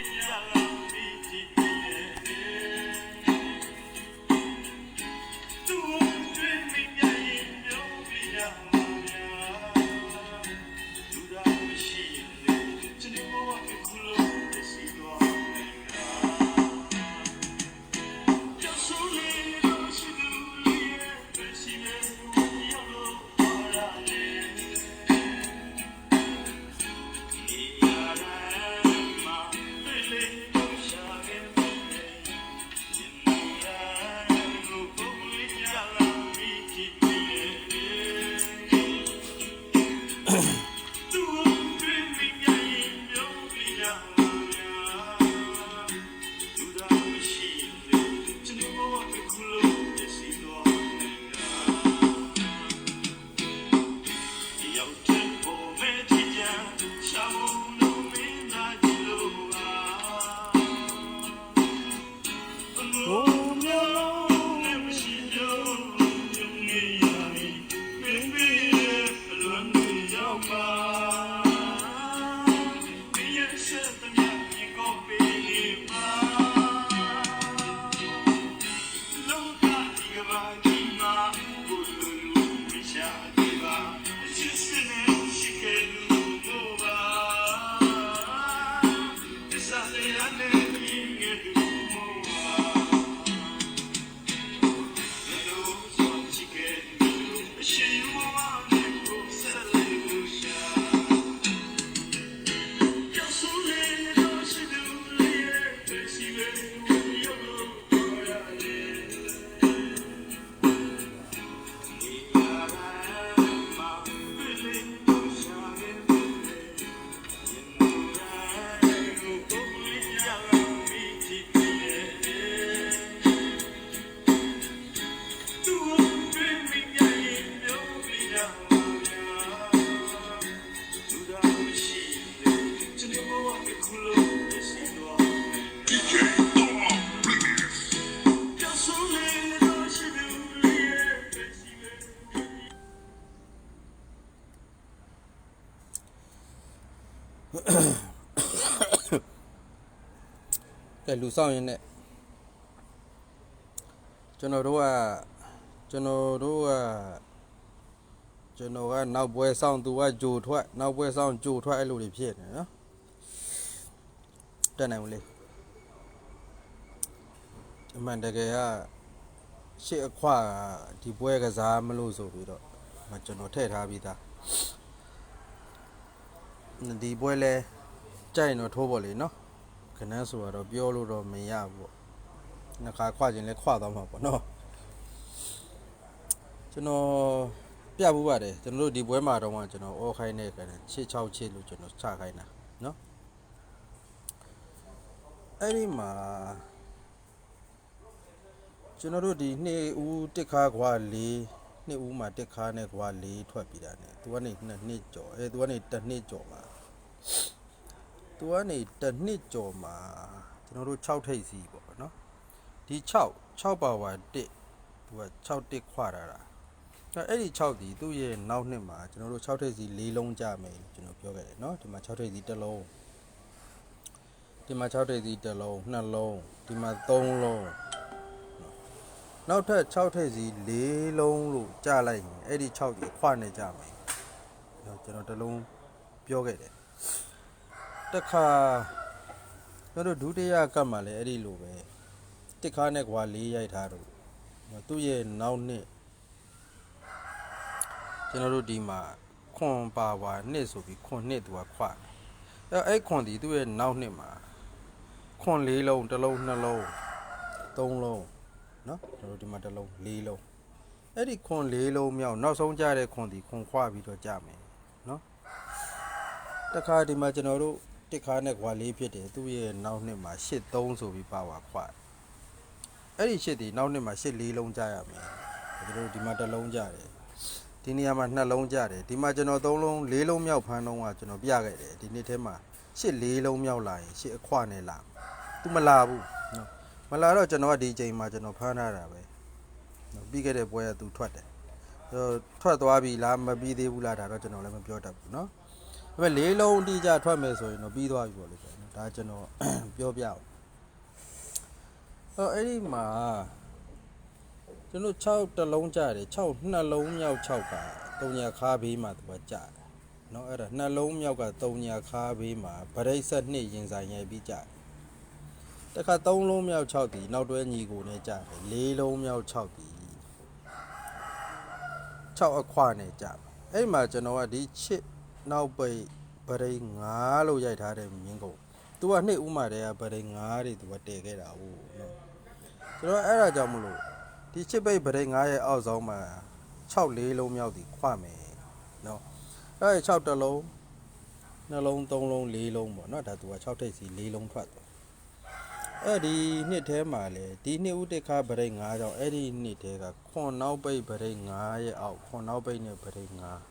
ဘုံ ကဲလူဆောင်ရင်နဲ့ကျွန်တော်တို့ကကျွန်တော်တို့ကကျွန်တော်ကနောက်ပွဲဆောင်သူကဂျိုထွက်နောက်ပွဲဆောင်ဂျိုထွက်အဲ့လိုတွေဖြစ်နေနော်တက်နိုင်ဘူးလေအမှန်တကယ်ကရှစ်အခွာဒီပွဲကစားမလို့ဆိုပြီးတော့မကျွန်တော်ထည့်ထားပြီးသား ဒီပွဲလဲကြိုက်ရင်တော့ထိုးပေါ်လေနော် ခဏဆိုတော့ပြောလို့တော့မရဘူးပေါ့နှစ်ခါခွခြင်းလဲခွသွားမှာပေါ့နော်ကျွန်တော်ပြဘူးပါတယ်ကျွန်တော်တို့ဒီပွဲမှာတော့ကကျွန်တော်အော်ခိုင်းတဲ့ကတည်းက6 6ချစ်လို့ကျွန်တော်ချခိုင်းတာနော်အဲ့ဒီမှာကျွန်တော်တို့ဒီနှစ်ဦးတစ်ခါခွာလေးနှစ်ဦးမှာတစ်ခါနဲ့ခွာလေးထွက်ပြီးတာ ਨੇ तू ကနေနှစ်နှစ်ကျော်အဲ तू ကနေတစ်နှစ်ကျော်မှာ သူကနေတစ်နှစ်ကျော်မှာကျွန်တော်တို့6ထိပ်စီပေါ့နော်ဒီ6 6ပါဝါ1သူက6တစ်ခွာတာတာအဲ့ဒီ6ဒီသူ့ရဲ့နောက်နှစ်မှာကျွန်တော်တို့6ထိပ်စီ၄လုံးကြမယ်လို့ကျွန်တော်ပြောခဲ့တယ်နော်ဒီမှာ6ထိပ်စီတစ်လုံးဒီမှာ6ထိပ်စီတစ်လုံးနှစ်လုံးဒီမှာ3လုံးနောက်ထပ်6ထိပ်စီ၄လုံးလို့ကြလိုက်ရင်အဲ့ဒီ6ဒီခွာနေကြမယ်ကျွန်တော်တစ်လုံးပြောခဲ့တယ် တခါကျွန်တော်တို့ဒုတိယကပ်မှာလည်းအဲ့ဒီလိုပဲတစ်ခါနဲ့ကွာလေးရိုက်ထားတော့သူ့ရဲ့နောက်နှစ်ကျွန်တော်တို့ဒီမှာခွန်ပါဝါနှစ်ဆိုပြီးခွန်နှစ်သူကခွာအဲ့အဲ့ခွန်ဒီသူ့ရဲ့နောက်နှစ်မှာခွန်လေးလုံးတစ်လုံးနှစ်လုံးသုံးလုံးနော်ကျွန်တော်တို့ဒီမှာတစ်လုံးလေးလုံးအဲ့ဒီခွန်လေးလုံးမြောက်နောက်ဆုံးကြတဲ့ခွန်ဒီခွန်ခွာပြီးတော့ကြမယ်နော် တခါဒီမှာကျွန်တော်တို့တစ်ခါနဲ့ခွာလေးဖြစ်တယ်သူ့ရဲ့နောက်နှစ်မှာရှစ်3ဆိုပြီးပါပါခွာအဲ့ဒီရှစ်ဒီနောက်နှစ်မှာရှစ်၄လုံးကြရမယ်သူတို့ဒီမှာတစ်လုံးကြတယ်ဒီနေရာမှာနှစ်လုံးကြတယ်ဒီမှာကျွန်တော်သုံးလုံးလေးလုံးမြောက်ဖမ်းလုံးကကျွန်တော်ပြခဲ့တယ်ဒီနေ့ထဲမှာရှစ်လေးလုံးမြောက်လာရင်ရှစ်အခွနဲ့လာသူမလာဘူးနော်မလာတော့ကျွန်တော်ကဒီချိန်မှာကျွန်တော်ဖမ်းထားတာပဲနော်ပြီးခဲ့တဲ့ပွဲကသူထွက်တယ်ဟိုထွက်သွားပြီလားမပြီးသေးဘူးလားဒါတော့ကျွန်တော်လည်းမပြောတတ်ဘူးနော် ဒါပေမဲ့လေးလုံးအတိအကျထွက်မယ်ဆိုရင်တော့ပြီးသွားပြီပေါ့လေကွာနော် ဒါကျွန်တော် ပြောပြအောင်အော်အဲ့ဒီမှာကျွန်တော်6တလုံးကြတယ်6နှစ်လုံးမြောက်6က3ညာခါဘေးမှာသူကကြတယ်เนาะအဲ့ဒါနှစ်လုံးမြောက်က3ညာခါဘေးမှာဗရိတ်ဆက်နှစ်ရင်ဆိုင်ရိုက်ပြီးကြတယ်တခါ3လုံးမြောက်6ဒီနောက်တွဲညီကိုနဲ့ကြတယ်4လုံးမြောက်6ဒီ6အခွနဲ့ကြတယ်အဲ့မှာကျွန်တော်ကဒီချစ် နောက်ပိတ်ဗရိတ်9လို့ရိုက်ထားတဲ့မြင်းကုန်သူကနှစ်ဥမာတည်းကဗရိတ်9တွေသူကတည်ခဲ့တာဟုတ်နော်ကျွန်တော်အဲ့ဒါကြောင့်မလို့ဒီချစ်ပိတ်ဗရိတ်9ရဲ့အောက်ဆုံးမှာ6လေးလုံးမြောက်ဒီခွမယ်နော်အဲ့ဒီ6တလုံးနှလုံး3လုံး4လုံးပေါ့နော်ဒါသူက6ထိပ်စီ4လုံးထွက်တယ်အဲ့ဒီနှစ်ထဲမှာလေဒီနှစ်ဦးတစ်ခါဗရိတ်9ကြောင့်အဲ့ဒီနှစ်ထဲကခွန်နောက်ပိတ်ဗရိတ်9ရဲ့အောက်ခွန်နောက်ပိတ်နဲ့ဗရိတ်9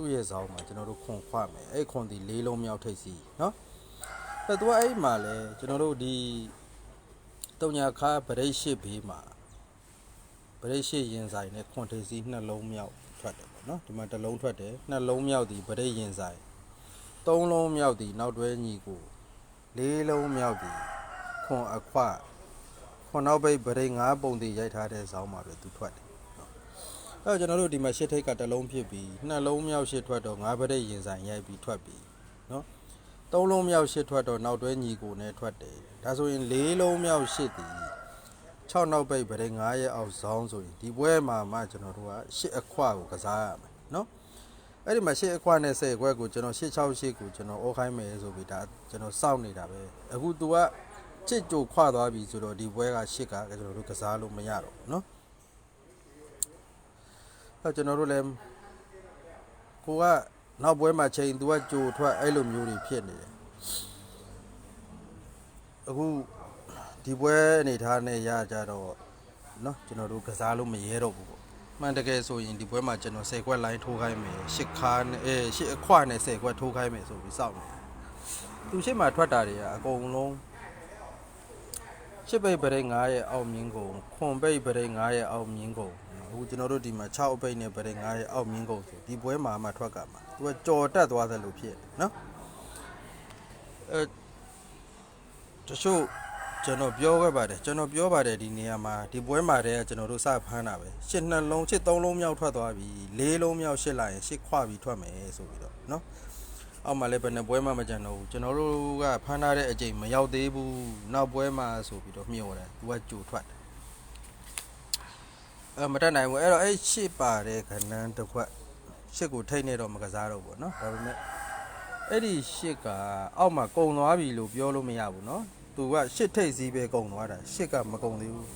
သူ့ရဲ့ဇောင်းမှာကျွန်တော်တို့ခွန်ခွမယ်အဲ့ခွန်ဒီ၄လုံးမြောက်ထိပ်စီနော်အဲ့တော့အဲ့မှာလဲကျွန်တော်တို့ဒီတုံညာခါဗရိတ်ရှိဘေးမှာဗရိတ်ရှိရင်ဆိုင်နဲ့ခွန်ထေးစီနှလုံးမြောက်ထွက်တယ်ပေါ့နော်ဒီမှာတစ်လုံးထွက်တယ်နှလုံးမြောက်ဒီဗရိတ်ရင်ဆိုင်သုံးလုံးမြောက်ဒီနောက်တွဲညီကိုလေးလုံးမြောက်ဒီခွန်အခွခွန်နောက်ဘိတ်ဗရိတ်၅ပုံတည်ရိုက်ထားတဲ့ဇောင်းမှာပဲသူထွက်တယ်နော် အဲ့တော့ကျွန်တော်တို့ဒီမှာရှစ်ထိပ်ကတစ်လုံးဖြစ်ပြီးနှလုံးမြောက်ရှစ်ထွက်တော့ငါးပရိတ်ရင်ဆိုင်ရိုက်ပြီးထွက်ပြီးနော်သုံးလုံးမြောက်ရှစ်ထွက်တော့နောက်တွဲညီကိုနဲ့ထွက်တယ်ဒါဆိုရင်လေးလုံးမြောက်ရှစ်သည်6နောက်ပိတ်ပရိတ်9ရဲ့အောက်ဆောင်ဆိုရင်ဒီပွဲမှာမှကျွန်တော်တို့က8အခွကိုကစားရမယ်နော်အဲ့ဒီမှာ8အခွနဲ့10ခွဲကိုကျွန်တော်868ကိုကျွန်တော်အောက်ခိုင်းမယ်ဆိုပြီးဒါကျွန်တော်စောင့်နေတာပဲအခု तू ကချစ်ကြိုခွသွားပြီဆိုတော့ဒီပွဲက8ကကျွန်တော်တို့ကစားလို့မရတော့ဘူးနော် นาะအဲ့ကျွန်တော်တို့လည်းကိုကနောက်ပွဲမှာချိန် तू ကကြိုထွက်အဲ့လိုမျိုးတွေဖြစ်နေတယ် အခုဒီပွဲအနေထားနဲ့ရကြတော့เนาะကျွန်တော်တို့ကစားလို့မရဲတော့ဘူးပေါ့မှန်တကယ်ဆိုရင်ဒီပွဲမှာကျွန်တော်10ခွက်လိုင်းထိုးခိုင်းမယ်10ခါနဲ့အဲ10အခွနဲ့10ခွက်ထိုးခိုင်းမယ်ဆိုပြီးစောင့်နေသူရှိမှထွက်တာတွေကအကုန်လုံး10ပိတ်ပရိတ်9ရဲ့အောက်မြင်းကုန်ခွန်ပိတ်ပရိတ်9ရဲ့အောက်မြင်းကုန် အခုကျွန်တော်တို့ဒီမှာ6အပိတ်နဲ့ဗရင်9ရဲ့အောက်မြင့်ကုန်ဆိုဒီပွဲမှာမှထွက်ကမှာသူကကြော်တက်သွားသလိုဖြစ်နော်အဲတချို့ကျွန်တော်ပြောခဲ့ပါတယ်ကျွန်တော်ပြောပါတယ်ဒီနေရာမှာဒီပွဲမှာတည်းကကျွန်တော်တို့စဖမ်းတာပဲရှစ်နှစ်လုံးရှစ်သုံးလုံးမြောက်ထွက်သွားပြီလေးလုံးမြောက်ရှစ်လိုက်ရင်ရှစ်ခွပြီးထွက်မယ်ဆိုပြီးတော့နော်အောက်မှာလည်းဘယ်နှပွဲမှမကြံတော့ဘူးကျွန်တော်တို့ကဖမ်းထားတဲ့အချိန်မရောက်သေးဘူးနောက်ပွဲမှာဆိုပြီးတော့မျှော်တယ်သူကကြိုထွက်တယ် အဲမတက်နိုင်ဘူးအဲ့တော့အဲ့ရှစ်ပါတဲ့ခဏန်းတစ်ခွက်ရှစ်ကိုထိတ်နေတော့မကစားတော့ဘူးเนาะဒါပေမဲ့ အဲ့ဒီရှစ်ကအောက်မှာကုံသွားပြီလို့ပြောလို့မရဘူးเนาะသူကရှစ်ထိပ်စည်းပဲကုံသွားတာရှစ်ကမကုံသေးဘူး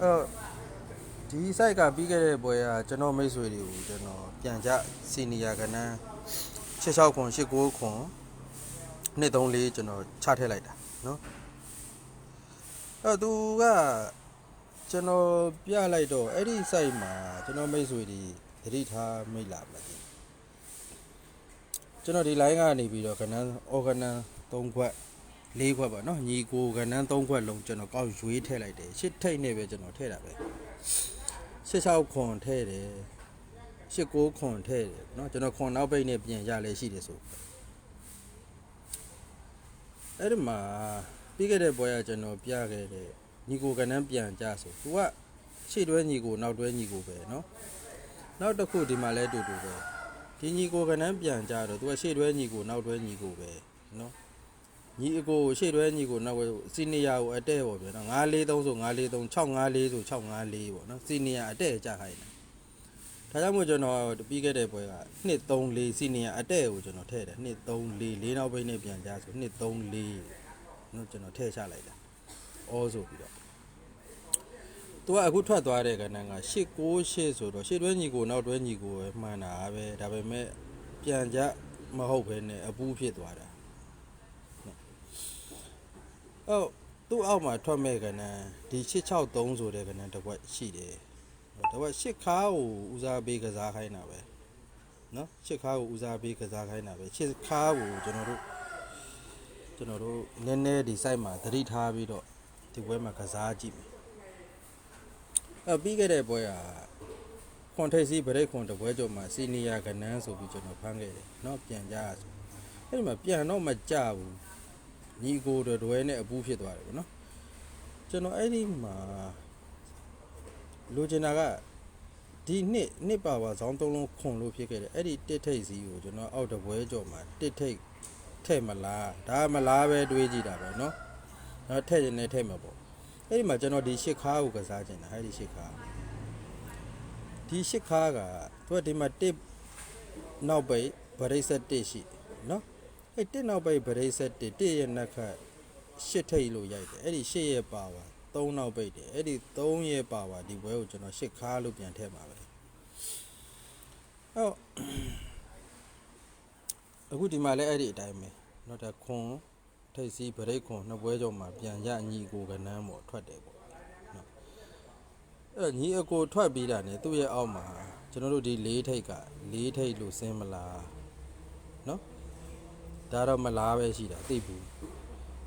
အဲ့ဒီ site ကပြီးခဲ့တဲ့ပွဲကကျွန်တော်မိတ်ဆွေတွေကိုကျွန်တော်ပြန်ကြစီနီယာကနန်း66ခွန်89ခွန်234ကျွန်တော်ချထည့်လိုက်တာเนาะ အဲ့သူကကျွန်တော်ပြလိုက်တော့အဲ့ဒီ site မှာကျွန်တော်မိတ်ဆွေတွေ သတိထားမိတ်လာမသိဘူးကျွန်တော်ဒီ line ကနေပြီးတော့ကဏ္ဍ organ 3ခွက်4ခွက်ပါเนาะညီကိုကဏ္ဍ3ခွက်လုံးကျွန်တော်ကောက်ရွေးထည့်လိုက်တယ်ရှစ်ထိတ်နဲ့ပဲကျွန်တော်ထည့်တာပဲ16ခွန်ထည့်တယ်19ခွန်ထည့်တယ်เนาะကျွန်တော်ခွန်နောက်ပိတ်နဲ့ပြင်ရလဲရှိတယ်ဆိုအဲ့ဒီမှာ ပြီးခဲ့တဲ့ပွဲကကျွန်တော်ပြခဲ့တဲ့ညီကိုကဏ္ဍပြန်ကြဆိုသူကရှေ့တွဲညီကိုနောက်တွဲညီကိုပဲเนาะ နောက်တစ်ခုဒီမှာလဲတူတူပဲဒီညီကိုကနန်းပြန်ကြတော့သူကရှေ့တွဲညီကိုနောက်တွဲညီကိုပဲနော်ညီအကိုရှေ့တွဲညီကိုနောက်ဝဲစီနီယာကိုအတဲ့ပေါ့ဗျာနော်943ဆို943 654ဆို654ပေါ့နော်စီနီယာအတဲ့ကြခိုင်းတယ်ဒါကြောင့်မို့ကျွန်တော်ပြီးခဲ့တဲ့ပွဲက234စီနီယာအတဲ့ကိုကျွန်တော်ထည့်တယ်234လေးနောက်ဘိတ်နဲ့ပြန်ကြဆို234 နော်ကျွန်တော်ထည့်ချလိုက်တာအောဆိုပြီးတော့သူကအခုထွက်သွားတဲ့ကဏ္ဍက868ဆိုတော့ရှေ့တွဲညီကိုနောက်တွဲညီကိုပဲမှန်တာပဲဒါပေမဲ့ပြန်ကြမဟုတ်ဘဲနဲ့အပူးဖြစ်သွားတာဟုတ်သူ့အောက်မှာထွက်မဲ့ကဏ္ဍဒီ663ဆိုတဲ့ကဏ္ဍတစ်ခွက်ရှိတယ်တစ်ခွက်8ခါကိုဦးစားပေးကစားခိုင်းတာပဲနော်8ခါကိုဦးစားပေးကစားခိုင်းတာပဲ8ခါကိုကျွန်တော်တို့ ကျွန်တော်တို့နည်းနည်းဒီ site မှာသတိထားပြီးတော့ဒီပွဲမှာကစားကြည့်မယ် အပြီးခဲ့တဲ့ပွဲကခ ခွန်ထိပ်စီးဗရိတ်ခွန်တပွဲကျော်မှာစီနီယာကနန်းဆိုပြီးကျွန်တော်ဖမ်းခဲ့တယ်เนาะပြန်ကြရဆိုအဲ့ဒီမှာပြန်တော့မကြဘူးညီကိုတော်တွဲနဲ့အပူးဖြစ်သွားတယ်ဗောနော်ကျွန်တော်အဲ့ဒီမှာလိုချင်တာကဒီနှစ်နှစ်ပါပါဇောင်းသုံးလုံးခွန်လို့ဖြစ်ခဲ့တယ်အဲ့ဒီတစ်ထိပ်စီကိုကျွန်တော်အောက်တပွဲကျော်မှာတစ်ထိပ် ထဲ့မလားဒါမလားပဲတွေးကြည့်တာပဲเนาะတော့ထဲ့ရင်လည်းထဲ့မှာပေါ့အဲ့ဒီမှာကျွန်တော်ဒီရှစ်ခါကိုကစားချင်တာအဲ့ဒီရှစ်ခါ ဒီရှစ်ခါကသူကဒီမှာတစ်နောက်ပိတ်ဗရိတ်ဆက်တစ်ရှိเนาะအဲ့တစ်နောက်ပိတ်ဗရိတ်ဆက်တစ်တစ်ရဲ့နက်ခတ်ရှစ်ထိပ်လို့ရိုက်တယ်အဲ့ဒီရှစ်ရဲ့ပါဝါသုံးနောက်ပိတ်တယ်အဲ့ဒီသုံးရဲ့ပါဝါဒီဘွဲကိုကျွန်တော်ရှစ်ခါလို့ပြန်ထည့်ပါပဲဟုတ် အခုဒီမှာလည်းအဲ့ဒီအတိုင်းပဲเนาะဒါခွန်ထိပ်စီးဗရိတ်ခွန်နှစ်ပွဲကြောင့်မှပြန်ရညီကိုကနန်းပေါ့ထွက်တယ်ပေါ့ အဲ့ညီအကိုထွက်ပြီးတာ ਨੇ သူ့ရဲ့အောက်မှာကျွန်တော်တို့ဒီလေးထိတ်ကလေးထိတ်လို့စင်းမလားနော်ဒါတော့မလားပဲရှိတာသိဘူး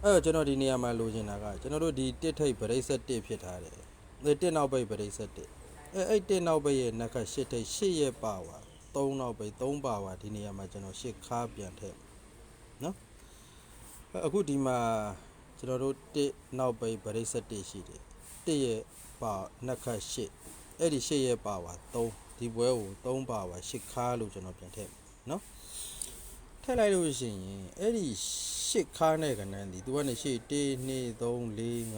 အဲ့တော့ကျွန်တော်ဒီနေရာမှာလိုချင်တာကကျွန်တော်တို့ဒီတစ်ထိတ်ဗရိတ်ဆက်တစ်ဖြစ်ထားတယ်ဒီတစ်နောက်ပိတ်ဗရိတ်ဆက်တစ်အဲ့အဲ့တစ်နောက်ပိတ်ရဲ့နက်ကရှစ်ထိတ်ရှစ်ရဲ့ပါဝါ သုံးနောက်ပိတ်သုံးပါဝါဒီနေရာမှာကျွန်တော်ရှစ်ခါပြန်ထည့်နော်အဲ့အခုဒီမှာကျွန်တော်တို့တစ်နောက်ပိတ်ဗရိတ်ဆက်တစ်ရှိတယ်တစ်ရဲ့ပါနှစ်ခတ်ရှစ်အဲ့ဒီရှစ်ရဲ့ပါပါ3ဒီဘွဲကို3ပါပါရှစ်ခါလို့ကျွန်တော်ပြန်ထည့်မယ်နော်ထည့်လိုက်လို့ရှိရင်အဲ့ဒီရှစ်ခါနဲ့ကနန်းဒီသူကနေရှစ်1 2 3 4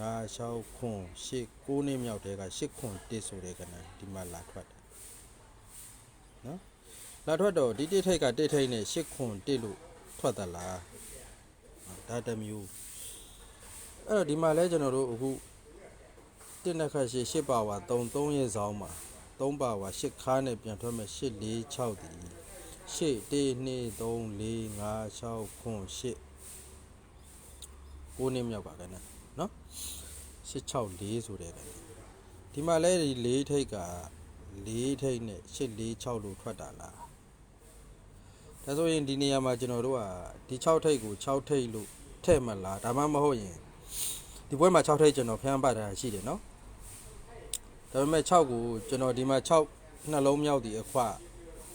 5 6ခွန်ရှစ်9နှစ်မြောက်တဲကရှစ်ခွန်1ဆိုတဲ့ကနန်းဒီမှာလာထွက်တယ်နော် လာထွက်တော့ဒီတစ်ထိတ်ကတစ်ထိတ်နဲ့ရှစ်ခွန်1လို့ထွက်သလားဒါတစ်မျိုးအဲ့တော့ဒီမှာလဲကျွန်တော်တို့အခုတစ်နှစ်ခါရှစ်ရှစ်ပါဝါ3 3ရဲ့ဇောင်းမှာ3ပါဝါရှစ်ခါနဲ့ပြန်ထွက်မဲ့8 4 6ဒီရှစ်1 2 3 4 5 6ခွန်8 9နှစ်မြောက်ပါကနဲ့နော်8 6 4ဆိုတဲ့ကနဲ့ဒီမှာလဲဒီ4ထိတ်က4ထိတ်နဲ့8 4 6လို့ထွက်တာလား ဒါဆိုရင်ဒီနေရာမှာကျွန်တော်တို့ကဒီ6ထိတ်ကို6ထိတ်လို့ထည့်မလားဒါမှမဟုတ်ရင်ဒီဘွဲမှာ6ထိတ်ကျွန်တော်ဖျန်းပတ်ထားတာရှိတယ်နော်ဒါပေမဲ့6ကိုကျွန်တော်ဒီမှာ6နှလုံးမြောက်ဒီအခွ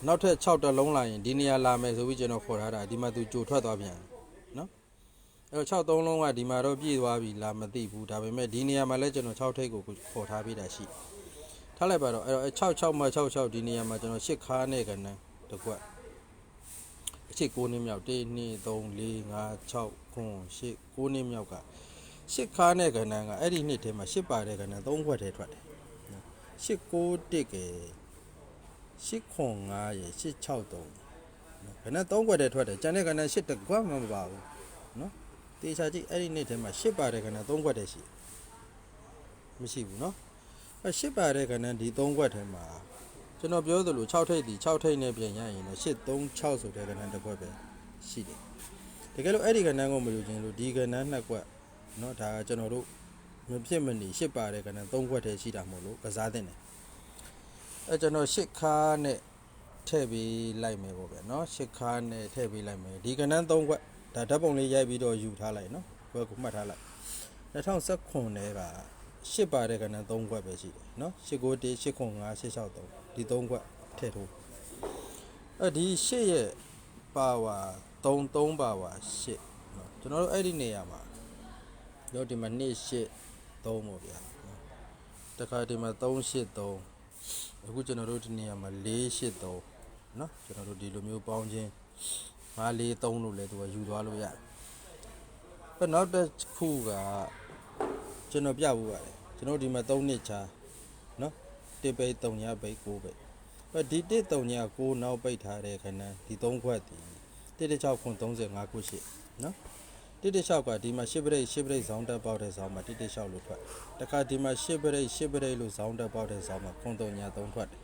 နောက်ထပ်6တလုံးလာရင်ဒီနေရာလာမယ်ဆိုပြီးကျွန်တော်ခေါ်ထားတာဒီမှာသူကြိုထွက်သွားပြန်နော်အဲတော့6သုံးလုံးကဒီမှာတော့ပြည့်သွားပြီလာမသိဘူးဒါပေမဲ့ဒီနေရာမှာလည်းကျွန်တော်6ထိပ်ကိုခေါ်ထားပေးတာရှိထားလိုက်ပါတော့အဲ့တော့6 6မှ6 6ဒီနေရာမှာကျွန်တော်8ခါနဲ့ကနန်းတစ်ခွက် အချစ်9နှစ်မြောက်1 2 3 4 5 6ခွန်8 9နှစ်မြောက်က8ခါနဲ့ကနန်းကအဲ့ဒီနှစ်ထဲမှာ8ပါတဲ့ကနန်း3ခွက်ထဲထွက်တယ်၈9တစ်ကဲ၈ခွန်9ရယ်၈6 3နော်ခဏ3ခွက်တည်းထွက်တယ်ကျန်တဲ့ခဏ8တကွက်မှမပါဘူးနော်တေချာကြည့်အဲ့ဒီနေ့ထဲမှာ8ပါတဲ့ခဏ3ခွက်တည်းရှိတယ်မရှိဘူးနော်အဲ8ပါတဲ့ခဏဒီ3ခွက်ထဲမှာ ကျွန်တော်ပြောသလို6ထိပ်ဒီ6ထိပ်နဲ့ပြန်ရရင်တော့8 3 6ဆိုတဲ့ခဏတစ်ခွက်ပဲရှိတယ်တကယ်လို့အဲ့ဒီခဏကိုမယူခြင်းလို့ဒီခဏနှစ်ခွက်နော်ဒါကကျွန်တော်တို့ မဖြစ်မနေရှစ်ပါတဲ့ကနန်း၃ခွက်တည်းရှိတာမို့လို့ကစားတင်တယ်အဲကျွန်တော်ရှစ်ခါနဲ့ထည့်ပေးလိုက်မယ်ပေါ့ဗျာเนาะရှစ်ခါနဲ့ထည့်ပေးလိုက်မယ်ဒီကနန်း၃ခွက်ဒါဓာတ်ပုံလေးရိုက်ပြီးတော့ယူထားလိုက်เนาะဘယ်ကိုမှတ်ထားလိုက်2019ခုနဲ့ကရှစ်ပါတဲ့ကနန်း၃ခွက်ပဲရှိတယ်เนาะ8 9 1 8ခွန်5 8 6 3ဒီ၃ခွက်ထည့်ထိုးအဲဒီရှစ်ရဲ့ပါဝါ3 3ပါဝါရှစ်เนาะကျွန်တော်တို့အဲ့ဒီနေရာမှာတော့ဒီမှာ2 8 3ပေါ့ဗျာနော်တခါဒီမှာ383အခုကျွန်တော်တို့ဒီနေရာမှာ483เนาะကျွန်တော်တို့ဒီလိုမျိုးပေါင်းခြင်း543လို့လည်းသူကယူသွားလို့ရတယ်။အဲ့နောက်တစ်ခုကကျွန်တော်ပြဖို့ပါတယ်ကျွန်တော်ဒီမှာ3နှစ်ချာ 1ပိတ်3ညပိတ်9ပိတ်အဲ့ဒီ1 3ည9နောက်ပိတ်ထားတဲ့ခဏဒီ3ခွက်ဒီ116ခွန်35ခုရှိနော်116ကဒီမှာ10ပိတ်10ပိတ်ဇောင်းတက်ပေါက်တဲ့ဇောင်းမှာ116လို့ထွက်တခါဒီမှာ10ပိတ်10ပိတ်လို့ဇောင်းတက်ပေါက်တဲ့ဇောင်းမှာခွန်3ည3ထွက်တယ်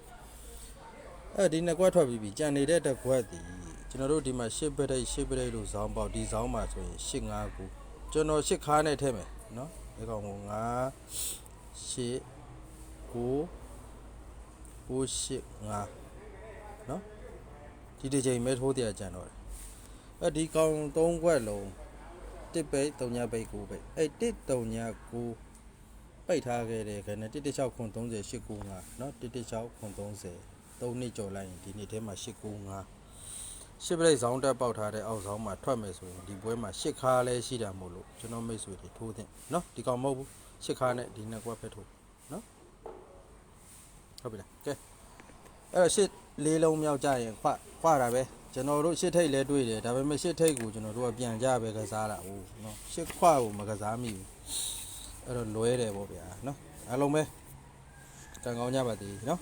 အဲ့ဒီနှစ်ခွက်ထွက်ပြီးပြီကြံနေတဲ့တစ်ခွက်ဒီကျွန်တော်တို့ဒီမှာ10ပိတ်10ပိတ်လို့ဇောင်းပေါက်ဒီဇောင်းမှာဆိုရင်85ခုကျွန်တော်10ခါနဲ့ထည့်မယ်နော်ဒီကောင်က9 10 9 ကိုကိုရှစ်ငါးနော်ဒီတစ်ချိန်မဲထိုးတရားကြံတော့တယ်အဲဒီကောင်သုံးကွက်လုံး တစ်ပိတ်3ညပိတ်9ပိတ်အဲ့တစ်3ည9ပိတ်ထားခဲ့တဲ့ခနဲ့116ခွန်30 895เนาะ116ခွန်30 3နှစ်ကြော်လိုက်ရင်ဒီနှစ်ထဲမှာ895ရှစ်ပရိတ်ဆောင်တက်ပေါက်ထားတဲ့အောက်ဆောင်မှာထွက်မယ်ဆိုရင်ဒီပွဲမှာရှစ်ခါလဲရှိတာမို့လို့ကျွန်တော်မိတ်ဆွေတွေထိုးတဲ့နော်ဒီကောင်မဟုတ်ဘူးရှစ်ခါနဲ့ဒီနှစ်ကွက်ပဲထိုးနော် ဟုတ်ပြီလားကဲအဲ့တော့ရှစ်လေးလုံးမြောက်ကြရင်ခွခွတာပဲကျွန်တော်တို့ရှစ်ထိတ်လဲတွေ့တယ်ဒါပေမဲ့ရှစ်ထိတ်ကိုကျွန်တော်တို့ကပြန်ကြပဲကစားတာဟုတ်နော်ရှစ်ခွကိုမကစားမိဘူးအဲ့တော့လွဲတယ်ပေါ့ဗျာနော်အားလုံးပဲကံကောင်းကြပါသေးနော်